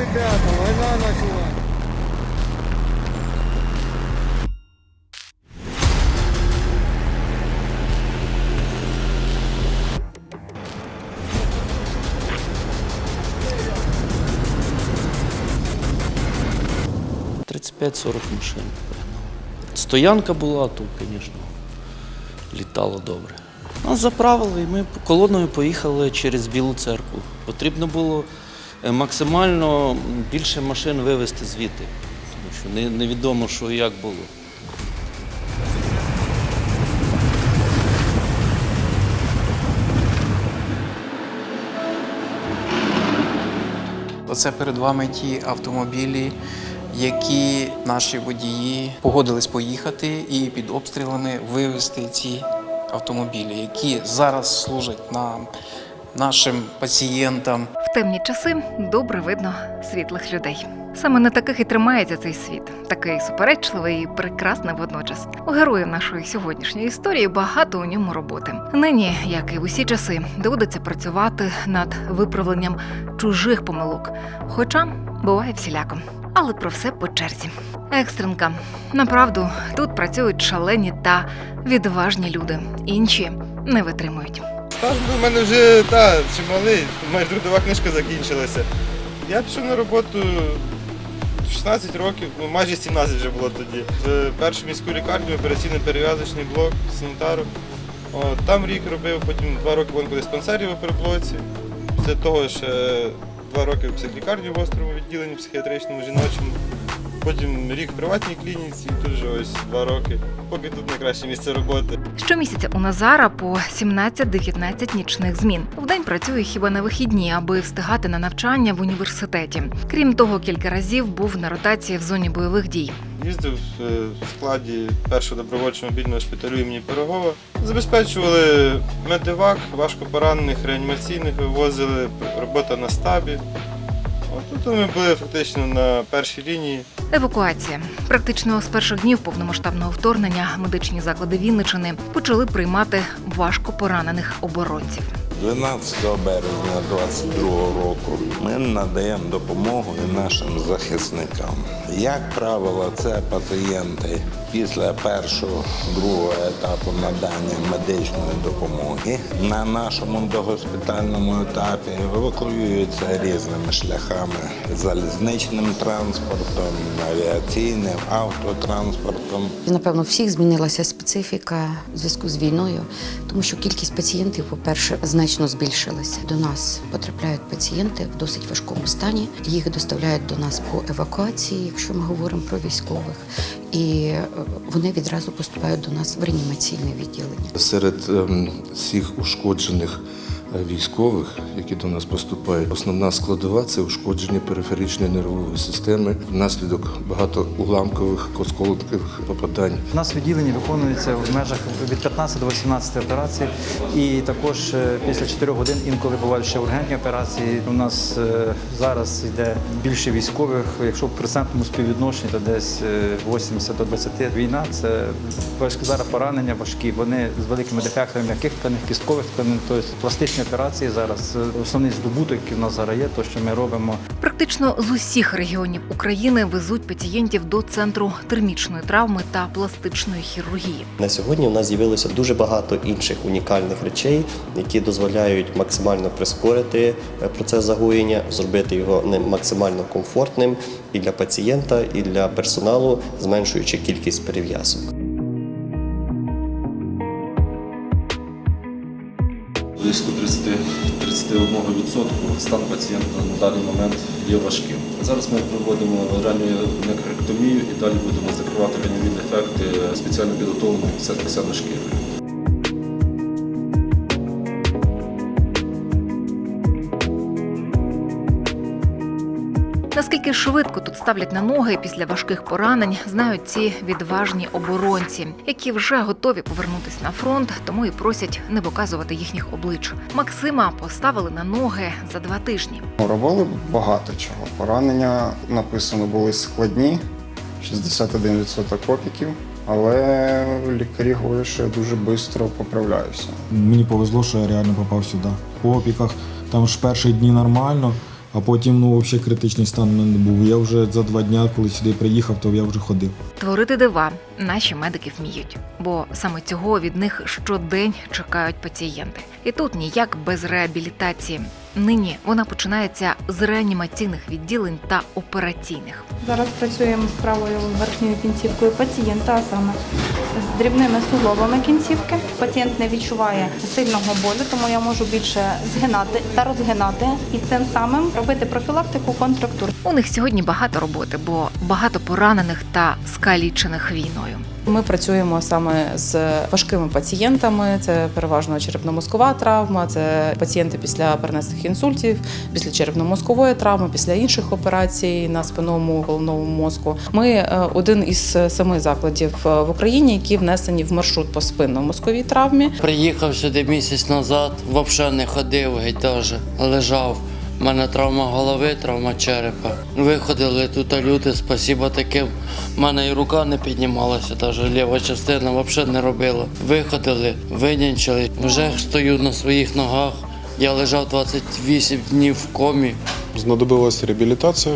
ребята, война началась. — 35-40 машин пригнали. Стоянка була, то, звісно, літало добре. Нас заправили, і ми колоною поїхали через Білу церкву. Потрібно було максимально більше машин вивезти звідти, тому що невідомо, що і як було. Оце перед вами ті автомобілі, які наші водії погодились поїхати і під обстрілами вивезти ці автомобілі, які зараз служать нам, нашим пацієнтам. В темні часи добре видно світлих людей. Саме на таких і тримається цей світ, такий суперечливий і прекрасний водночас. У героїв нашої сьогоднішньої історії багато у ньому роботи. Нині, як і в усі часи, доводиться працювати над виправленням чужих помилок, хоча буває всіляко. Але про все по черзі. Екстренка. Направду, тут працюють шалені та відважні люди. Інші не витримують. Стаж у мене вже та, чималий, майже трудова книжка закінчилася. Я пішов на роботу 16 років, ну майже 17 вже було тоді. В першу міську лікарню, операційний перев'язочний блок, санітару. Там рік робив, потім два роки в онкодиспансері в оперблоці. Після того ще два роки в психлікарні в острому відділенні психіатричному, жіночому. Потім рік в приватній клініці, і тут вже ось два роки. Поки тут найкраще місце роботи. Щомісяця у Назара по 17-19 нічних змін. Вдень працює хіба на вихідні, аби встигати на навчання в університеті. Крім того, кілька разів був на ротації в зоні бойових дій. Їздив е, в складі першого добровольчого мобільного шпиталю імені Пирогова. Забезпечували медивак, важко поранених, реанімаційних вивозили, робота на стабі. От тут ми були фактично на першій лінії. Евакуація. Практично з перших днів повномасштабного вторгнення медичні заклади Вінничини почали приймати важко поранених оборонців. 12 березня 22 року ми надаємо допомогу і нашим захисникам. Як правило, це пацієнти після першого другого етапу надання медичної допомоги на нашому догоспітальному етапі евакуюються різними шляхами залізничним транспортом, авіаційним, автотранспортом. Напевно, всіх змінилася специфіка в зв'язку з війною, тому що кількість пацієнтів, по-перше, значно збільшилася. До нас потрапляють пацієнти в досить важкому стані. Їх доставляють до нас по евакуації, якщо ми говоримо про військових, і е, вони відразу поступають до нас в реанімаційне відділення. Серед ем, всіх ушкоджених військових, які до нас поступають, основна складова це ушкодження периферичної нервової системи внаслідок багато уламкових осколкових попадань. У нас відділення виконується в межах від 15 до 18 операцій, і також е, після 4 годин інколи бувають ще ургентні операції. У нас е, зараз йде більше військових. Якщо в процентному співвідношенні, то десь е, 80 до 20. Війна це важкі зараз поранення важкі. Вони з великими дефектами м'яких тканин, кісткових тканин, тобто пластичні операції зараз. Е, Основний здобуток, який в нас зараз є, то що ми робимо Практично з усіх регіонів України везуть пацієнтів до центру термічної травми та пластичної хірургії. На сьогодні у нас з'явилося дуже багато інших унікальних речей, які дозволяють максимально прискорити е, процес загоєння, зробити його не максимально комфортним і для пацієнта, і для персоналу, зменшуючи кількість перев'язок. Близько 30 31% стан пацієнта на даний момент є важким. Зараз ми проводимо ранньонекректомію і далі будемо закривати раньові дефекти спеціально підготовленою кисельно-шкірою. Наскільки швидко тут ставлять на ноги після важких поранень, знають ці відважні оборонці, які вже готові повернутися на фронт, тому і просять не показувати їхніх облич. Максима поставили на ноги за два тижні. Робили багато чого. Поранення написано були складні, 61% опіків, але лікарі говорять, що я дуже швидко поправляюся. Мені повезло, що я реально попав сюди. По опіках там ж перші дні нормально, а потім ну, взагалі критичний стан не був. Я вже за два дні, коли сюди приїхав, то я вже ходив. Творити дива наші медики вміють, бо саме цього від них щодень чекають пацієнти. І тут ніяк без реабілітації. Нині вона починається з реанімаційних відділень та операційних. Зараз працюємо з правою верхньою кінцівкою пацієнта, а саме з дрібними суглобами кінцівки. Пацієнт не відчуває сильного болю, тому я можу більше згинати та розгинати і цим самим робити профілактику контрактур. У них сьогодні багато роботи, бо багато поранених та скалічених війною. Ми працюємо саме з важкими пацієнтами. Це переважно черепно-мозкова травма, це пацієнти після перенесених інсультів, після черепно-мозкової травми, після інших операцій на спинному головному мозку. Ми е, один із семи закладів е, в Україні, які внесені в маршрут по спинно-мозковій травмі. Приїхав сюди місяць назад, взагалі не ходив, геть теж лежав. У мене травма голови, травма черепа. Виходили тут люди, спасіба таким. У мене і рука не піднімалася, навіть ліва частина взагалі не робила. Виходили, винянчили. Вже стою на своїх ногах. Я лежав 28 днів в комі. Знадобилася реабілітація,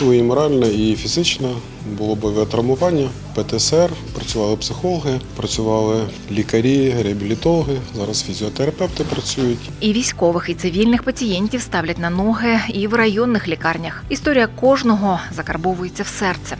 ну і морально, і фізично Було бойове травмування, ПТСР, працювали психологи, працювали лікарі, реабілітологи. Зараз фізіотерапевти працюють. І військових, і цивільних пацієнтів ставлять на ноги і в районних лікарнях. Історія кожного закарбовується в серце.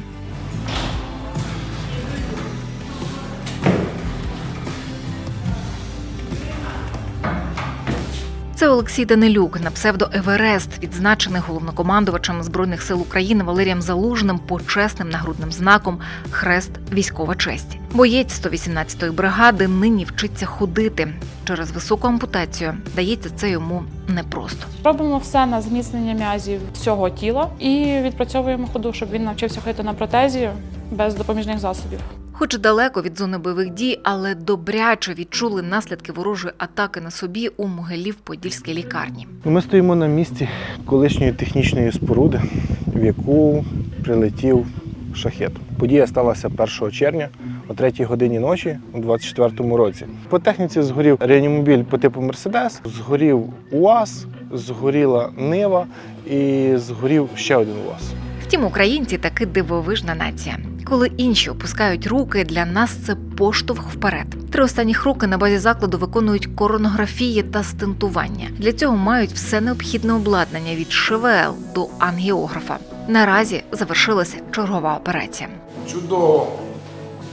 Це Олексій Данилюк на псевдо Еверест, відзначений головнокомандувачем збройних сил України Валерієм Залужним почесним нагрудним знаком Хрест військова честь. Боєць 118-ї бригади нині вчиться ходити. Через високу ампутацію дається це йому непросто. Робимо все на зміцнення м'язів всього тіла і відпрацьовуємо ходу, щоб він навчився ходити на протезі без допоміжних засобів. Хоч далеко від зони бойових дій, але добряче відчули наслідки ворожої атаки на собі у Могилів-Подільській лікарні. Ми стоїмо на місці колишньої технічної споруди, в яку прилетів шахет. Подія сталася 1 червня о 3 годині ночі у 24-му році. По техніці згорів реанімобіль по типу Мерседес, згорів УАЗ, згоріла Нива і згорів ще один УАЗ. Втім, українці таки дивовижна нація. Коли інші опускають руки, для нас це поштовх вперед. Три останніх роки на базі закладу виконують коронографії та стентування. Для цього мають все необхідне обладнання від ШВЛ до ангіографа. Наразі завершилася чергова операція. Чудово!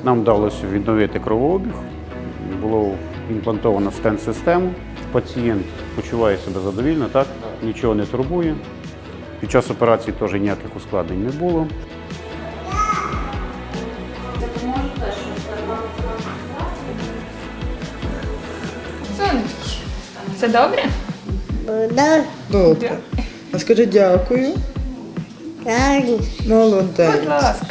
Нам вдалося відновити кровообіг. Було імплантовано стенд-систему. Пацієнт почуває себе задовільно, так? Нічого не турбує. Під час операції теж ніяких ускладнень не було. Це добре? Добре. А скажи дякую. Молодець. Будь ласка.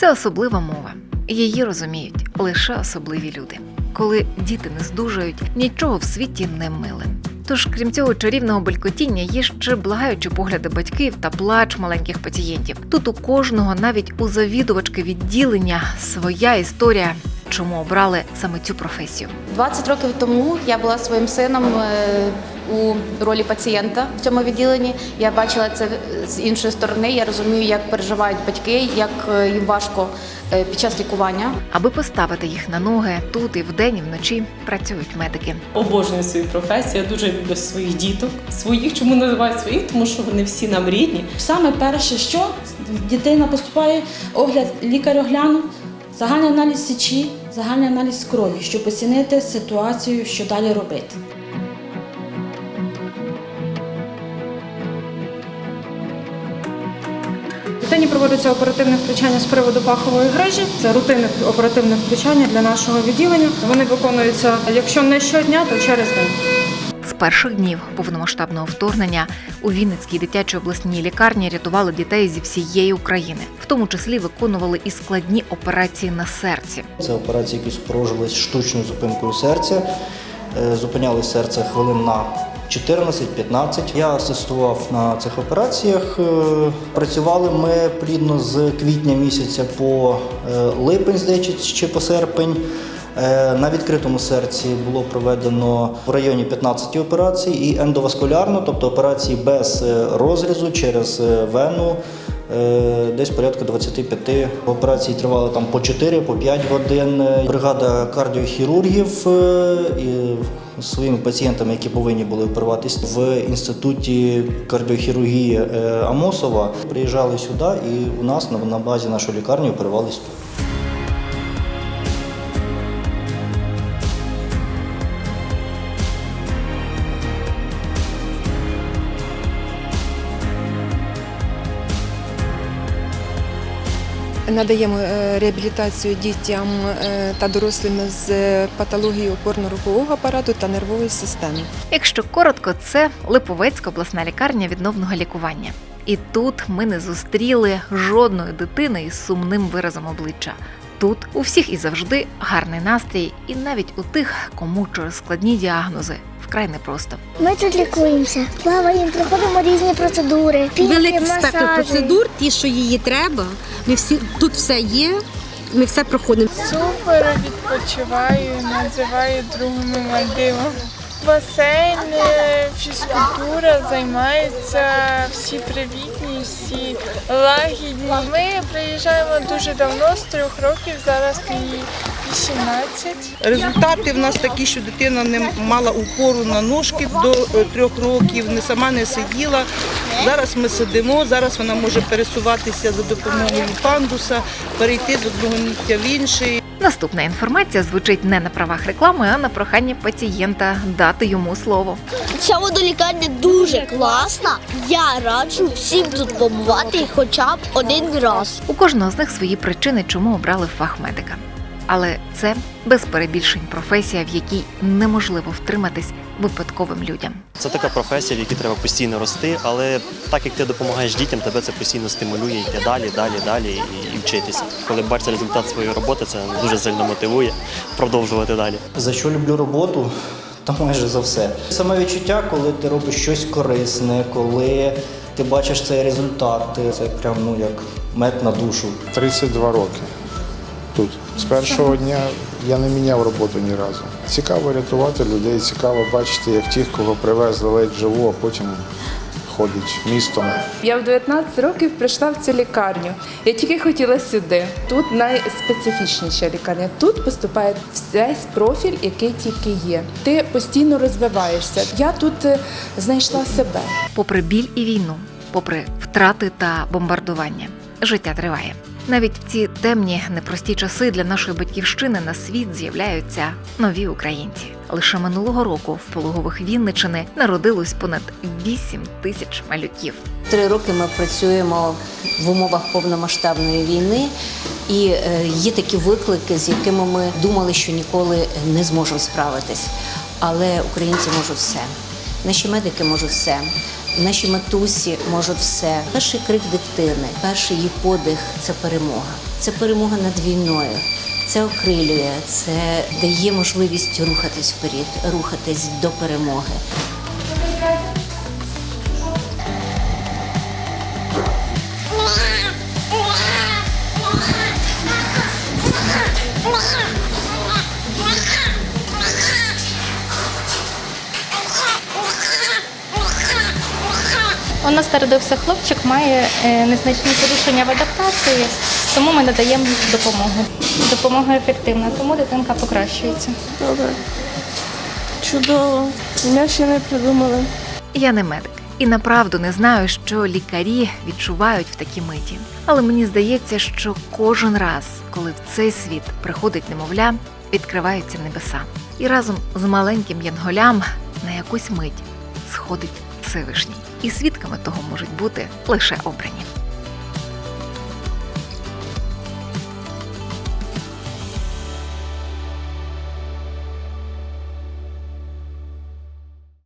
Це особлива мова. Її розуміють лише особливі люди. Коли діти не здужають, нічого в світі не миле. Тож, крім цього чарівного белькотіння, є ще благаючі погляди батьків та плач маленьких пацієнтів. Тут у кожного, навіть у завідувачки відділення, своя історія, чому обрали саме цю професію. 20 років тому я була своїм сином е, у ролі пацієнта в цьому відділенні. Я бачила це з іншої сторони. Я розумію, як переживають батьки, як е, їм важко е, під час лікування. Аби поставити їх на ноги, тут і вдень, і вночі працюють медики. Обожнюю свою професію, я дуже люблю своїх діток. Своїх, чому називаю своїх? Тому що вони всі нам рідні. Саме перше, що дитина поступає, огляд лікар оглянув, загальний аналіз сечі, загальний аналіз крові, щоб оцінити ситуацію, що далі робити. Дитині проводиться оперативне втручання з приводу пахової грижі. Це рутинне оперативне втручання для нашого відділення. Вони виконуються, якщо не щодня, то через день. Перших днів повномасштабного вторгнення у Вінницькій дитячій обласній лікарні рятували дітей зі всієї України, в тому числі виконували і складні операції на серці. Це операції, які супроводжувалися штучною зупинкою серця. Е, Зупиняли серце хвилин на 14-15. Я асистував на цих операціях. Е, Працювали ми плідно з квітня місяця по е, липень, здається, чи по серпень. Е, На відкритому серці було проведено в районі 15 операцій і ендоваскулярно, тобто операції без е, розрізу через е, вену. Десь порядка 25 операцій тривали там по 4, по 5 годин. Бригада кардіохірургів і своїми пацієнтами, які повинні були оперуватись в інституті кардіохірургії Амосова, приїжджали сюди і у нас на- на базі нашої лікарні оперувались тут. Надаємо е, реабілітацію дітям е, та дорослим з патологією опорно-рухового апарату та нервової системи. Якщо коротко, це Липовецька обласна лікарня відновного лікування. І тут ми не зустріли жодної дитини із сумним виразом обличчя. Тут у всіх і завжди гарний настрій, і навіть у тих, кому через складні діагнози вкрай непросто. Ми тут лікуємося, плаваємо, проходимо різні процедури. Великий масажі. спектр процедур, ті, що її треба. Ми всі тут все є. Ми все проходимо. Супер відпочиваю, називаю другими Мальдивом. Басейн, е, фізкультура займаються всі привітні, всі лагідні. Ми приїжджаємо дуже давно, з трьох років, зараз мені 18. Результати в нас такі, що дитина не мала упору на ножки до е, трьох років, не сама не сиділа. Зараз ми сидимо, зараз вона може пересуватися за допомогою пандуса, перейти з одного місця в інший. Наступна інформація звучить не на правах реклами, а на прохання пацієнта дати йому слово. Ця водолікарня дуже класна. Я раджу всім тут побувати хоча б один раз. У кожного з них свої причини, чому обрали фах медика. Але це без перебільшень професія, в якій неможливо втриматись випадковим людям. Це така професія, в якій треба постійно рости, але так як ти допомагаєш дітям, тебе це постійно стимулює йти далі, далі, далі і, і вчитися. Коли бачиш результат своєї роботи, це дуже сильно мотивує продовжувати далі. За що люблю роботу? Та майже за все. Саме відчуття, коли ти робиш щось корисне, коли ти бачиш цей результат, це прям ну як мед на душу. 32 роки. З першого дня я не міняв роботу ні разу. Цікаво рятувати людей, цікаво бачити, як тих, кого привезли ледь живу, а потім ходить містом. Я в 19 років прийшла в цю лікарню. Я тільки хотіла сюди. Тут найспецифічніша лікарня. Тут поступає весь профіль, який тільки є. Ти постійно розвиваєшся. Я тут е, знайшла себе. Попри біль і війну, попри втрати та бомбардування, життя триває. Навіть в ці темні непрості часи для нашої батьківщини на світ з'являються нові українці. Лише минулого року в пологових Вінничини народилось понад 8 тисяч малюків. Три роки ми працюємо в умовах повномасштабної війни, і е, є такі виклики, з якими ми думали, що ніколи не зможемо справитись. Але українці можуть все. Наші медики можуть все. Наші матусі можуть все. Перший крик дитини, перший її подих це перемога. Це перемога над війною. Це окрилює, це дає можливість рухатись вперед, рухатись до перемоги. У нас народився хлопчик, має е, незначні порушення в адаптації, тому ми надаємо допомогу. Допомога ефективна, тому дитинка покращується. Добре. Чудово. Я ще не придумала. Я не медик і направду не знаю, що лікарі відчувають в такі миті. Але мені здається, що кожен раз, коли в цей світ приходить немовля, відкриваються небеса. І разом з маленьким янголям на якусь мить сходить Всевишній. І свідками того можуть бути лише обрані.